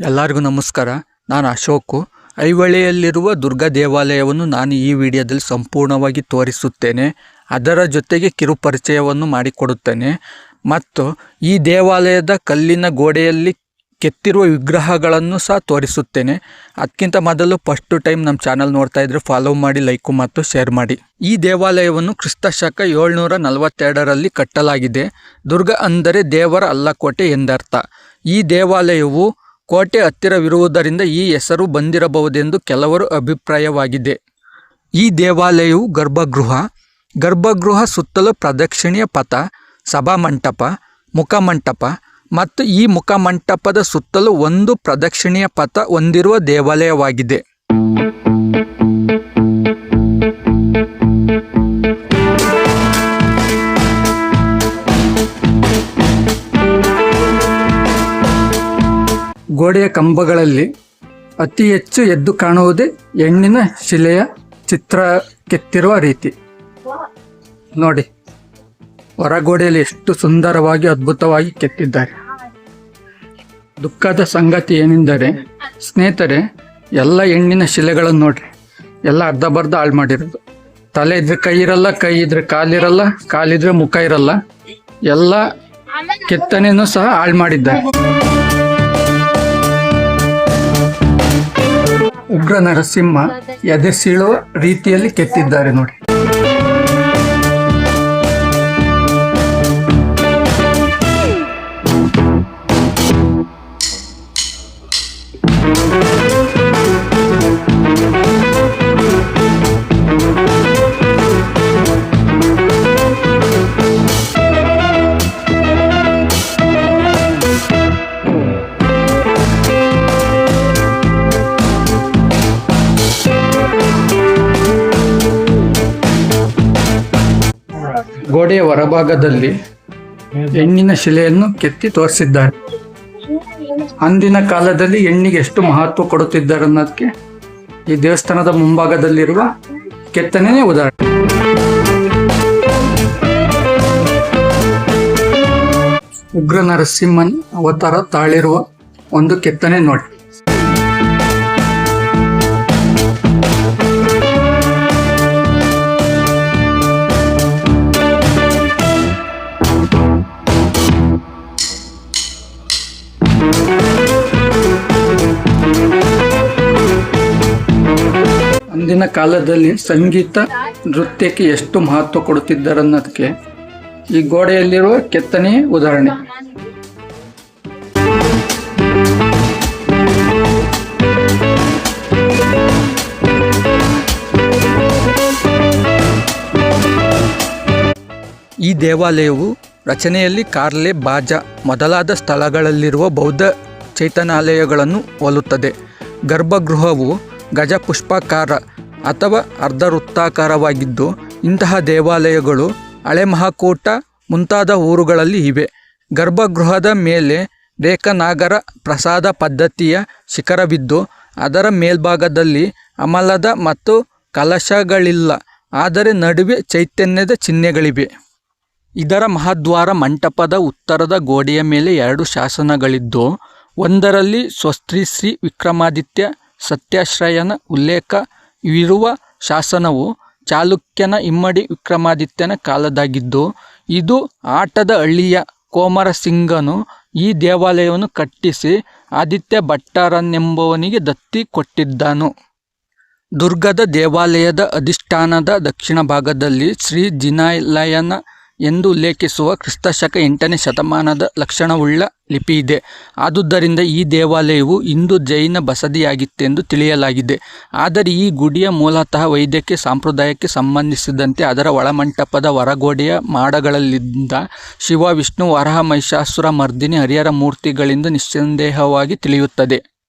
ಎಲ್ಲರಿಗೂ ನಮಸ್ಕಾರ. ನಾನು ಅಶೋಕು. ಐಹೊಳೆಯಲ್ಲಿರುವ ದುರ್ಗಾ ದೇವಾಲಯವನ್ನು ನಾನು ಈ ವಿಡಿಯೋದಲ್ಲಿ ಸಂಪೂರ್ಣವಾಗಿ ತೋರಿಸುತ್ತೇನೆ. ಅದರ ಜೊತೆಗೆ ಕಿರುಪರಿಚಯವನ್ನು ಮಾಡಿಕೊಡುತ್ತೇನೆ. ಮತ್ತು ಈ ದೇವಾಲಯದ ಕಲ್ಲಿನ ಗೋಡೆಯಲ್ಲಿ ಕೆತ್ತಿರುವ ವಿಗ್ರಹಗಳನ್ನು ಸಹ ತೋರಿಸುತ್ತೇನೆ. ಅದಕ್ಕಿಂತ ಮೊದಲು ಫಸ್ಟ್ ಟೈಮ್ ನಮ್ಮ ಚಾನಲ್ ನೋಡ್ತಾ ಇದ್ರೆ ಫಾಲೋ ಮಾಡಿ, ಲೈಕು ಮತ್ತು ಶೇರ್ ಮಾಡಿ. ಈ ದೇವಾಲಯವನ್ನು ಕ್ರಿಸ್ತ ಶಕ ಏಳ್ನೂರ ನಲವತ್ತೆರಡರಲ್ಲಿ ಕಟ್ಟಲಾಗಿದೆ. ದುರ್ಗ ಅಂದರೆ ದೇವರ ಅಲ್ಲಕೋಟೆ ಎಂದರ್ಥ. ಈ ದೇವಾಲಯವು ಕೋಟೆ ಹತ್ತಿರವಿರುವುದರಿಂದ ಈ ಹೆಸರು ಬಂದಿರಬಹುದೆಂದು ಕೆಲವರು ಅಭಿಪ್ರಾಯವಾಗಿದೆ. ಈ ದೇವಾಲಯವು ಗರ್ಭಗೃಹ ಗರ್ಭಗೃಹ ಸುತ್ತಲೂ ಪ್ರದಕ್ಷಿಣೆಯ ಪಥ ಸಭಾಮಂಟಪ ಮುಖಮಂಟಪ ಮತ್ತು ಈ ಮುಖಮಂಟಪದ ಸುತ್ತಲೂ ಒಂದು ಪ್ರದಕ್ಷಿಣೆಯ ಪಥ ಹೊಂದಿರುವ ದೇವಾಲಯವಾಗಿದೆ. ಗೋಡೆಯ ಕಂಬಗಳಲ್ಲಿ ಅತಿ ಹೆಚ್ಚು ಎದ್ದು ಕಾಣುವುದೇ ಹೆಣ್ಣಿನ ಶಿಲೆಯ ಚಿತ್ರ ಕೆತ್ತಿರುವ ರೀತಿ. ನೋಡಿ, ಹೊರಗೋಡೆಯಲ್ಲಿ ಎಷ್ಟು ಸುಂದರವಾಗಿ ಅದ್ಭುತವಾಗಿ ಕೆತ್ತಿದ್ದಾರೆ. ದುಃಖದ ಸಂಗತಿ ಏನೆಂದರೆ, ಸ್ನೇಹಿತರೆ, ಎಲ್ಲ ಹೆಣ್ಣಿನ ಶಿಲೆಗಳನ್ನು ನೋಡ್ರಿ. ಎಲ್ಲ ಅರ್ಧ ಬರ್ಧ ಹಾಳು ಮಾಡಿರೋದು. ತಲೆ ಇದ್ರೆ ಕೈ ಇರಲ್ಲ, ಕೈ ಇದ್ರೆ ಕಾಲಿರಲ್ಲ ಕಾಲಿದ್ರೆ ಮುಖ ಇರಲ್ಲ. ಎಲ್ಲ ಕೆತ್ತನೆಯನ್ನು ಸಹ ಹಾಳು ಮಾಡಿದ್ದಾರೆ. ಉಗ್ರ ನರಸಿಂಹ ಎದೆ ಸೀಳುವ ರೀತಿಯಲ್ಲಿ ಕೆತ್ತಿದ್ದಾರೆ ನೋಡಿ. ಗೋಡೆಯ ಹೊರಭಾಗದಲ್ಲಿ ಹೆಣ್ಣಿನ ಶಿಲೆಯನ್ನು ಕೆತ್ತಿ ತೋರಿಸಿದ್ದಾರೆ. ಅಂದಿನ ಕಾಲದಲ್ಲಿ ಹೆಣ್ಣಿಗೆ ಎಷ್ಟು ಮಹತ್ವ ಕೊಡುತ್ತಿದ್ದಾರೆ ಅನ್ನೋದಕ್ಕೆ ಈ ದೇವಸ್ಥಾನದ ಮುಂಭಾಗದಲ್ಲಿರುವ ಕೆತ್ತನೆಯೇ ಉದಾಹರಣೆ. ಉಗ್ರ ನರಸಿಂಹನ್ ಅವತಾರ ತಾಳಿರುವ ಒಂದು ಕೆತ್ತನೆ ನೋಡಿ. ಅಂದಿನ ಕಾಲದಲ್ಲಿ ಸಂಗೀತ ನೃತ್ಯಕ್ಕೆ ಎಷ್ಟು ಮಹತ್ವ ಕೊಡುತ್ತಿದ್ದಾರೆ ಅನ್ನೋದಕ್ಕೆ ಈ ಗೋಡೆಯಲ್ಲಿರುವ ಕೆತ್ತನೆ ಉದಾಹರಣೆ. ಈ ದೇವಾಲಯವು ರಚನೆಯಲ್ಲಿ ಕಾರ್ಲೆ ಬಾಜ ಮೊದಲಾದ ಸ್ಥಳಗಳಲ್ಲಿರುವ ಬೌದ್ಧ ಚೈತನಾಲಯಗಳನ್ನು ಹೋಲುತ್ತದೆ ಗರ್ಭಗೃಹವು ಗಜಪುಷ್ಪಾಕಾರ ಅಥವಾ ಅರ್ಧವೃತ್ತಾಕಾರವಾಗಿದ್ದು, ಇಂತಹ ದೇವಾಲಯಗಳು ಹಳೆ ಮಹಾಕೂಟ ಮುಂತಾದ ಊರುಗಳಲ್ಲಿ ಇವೆ. ಗರ್ಭಗೃಹದ ಮೇಲೆ ರೇಖನಾಗರ ಪ್ರಸಾದ ಪದ್ಧತಿಯ ಶಿಖರವಿದ್ದು, ಅದರ ಮೇಲ್ಭಾಗದಲ್ಲಿ ಅಮಲದ ಮತ್ತು ಕಲಶಗಳಿಲ್ಲ, ಆದರೆ ನಡುವೆ ಚೈತನ್ಯದ ಚಿಹ್ನೆಗಳಿವೆ. ಇದರ ಮಹಾದ್ವಾರ ಮಂಟಪದ ಉತ್ತರದ ಗೋಡೆಯ ಮೇಲೆ ಎರಡು ಶಾಸನಗಳಿದ್ದು, ಒಂದರಲ್ಲಿ ಸ್ವಸ್ತ್ರೀ ಶ್ರೀ ವಿಕ್ರಮಾದಿತ್ಯ ಸತ್ಯಾಶ್ರಯನ ಉಲ್ಲೇಖವಿರುವ ಶಾಸನವು ಚಾಲುಕ್ಯನ ಇಮ್ಮಡಿ ವಿಕ್ರಮಾದಿತ್ಯನ ಕಾಲದಾಗಿದ್ದು, ಇದು ಆಟದ ಹಳ್ಳಿಯ ಕೋಮರಸಿಂಗನು ಈ ದೇವಾಲಯವನ್ನು ಕಟ್ಟಿಸಿ ಆದಿತ್ಯ ಭಟ್ಟರನೆಂಬುವನಿಗೆ ದತ್ತಿ ಕೊಟ್ಟಿದ್ದನು. ದುರ್ಗದ ದೇವಾಲಯದ ಅಧಿಷ್ಠಾನದ ದಕ್ಷಿಣ ಭಾಗದಲ್ಲಿ ಶ್ರೀ ಜಿನಾಲಯನ ಎಂದು ಉಲ್ಲೇಖಿಸುವ ಕ್ರಿಸ್ತಶಕ ಎಂಟನೇ ಶತಮಾನದ ಲಕ್ಷಣವುಳ್ಳ ಲಿಪಿ ಇದೆ. ಆದುದರಿಂದ ಈ ದೇವಾಲಯವು ಇಂದು ಜೈನ ಬಸದಿಯಾಗಿತ್ತೆಂದು ತಿಳಿಯಲಾಗಿದೆ. ಆದರೆ ಈ ಗುಡಿಯ ಮೂಲತಃ ವೈದ್ಯಕೀಯ ಸಂಪ್ರದಾಯಕ್ಕೆ ಸಂಬಂಧಿಸಿದಂತೆ ಅದರ ಒಳಮಂಟಪದ ಹೊರಗೋಡೆಯ ಮಾಡಗಳಲ್ಲಿದ್ದ ಶಿವ, ವಿಷ್ಣು, ವರಹ, ಮಹಿಷಾಸುರ, ಮರ್ದಿನಿ, ಹರಿಹರ ಮೂರ್ತಿಗಳಿಂದ ನಿಸ್ಸಂದೇಹವಾಗಿ ತಿಳಿಯುತ್ತದೆ.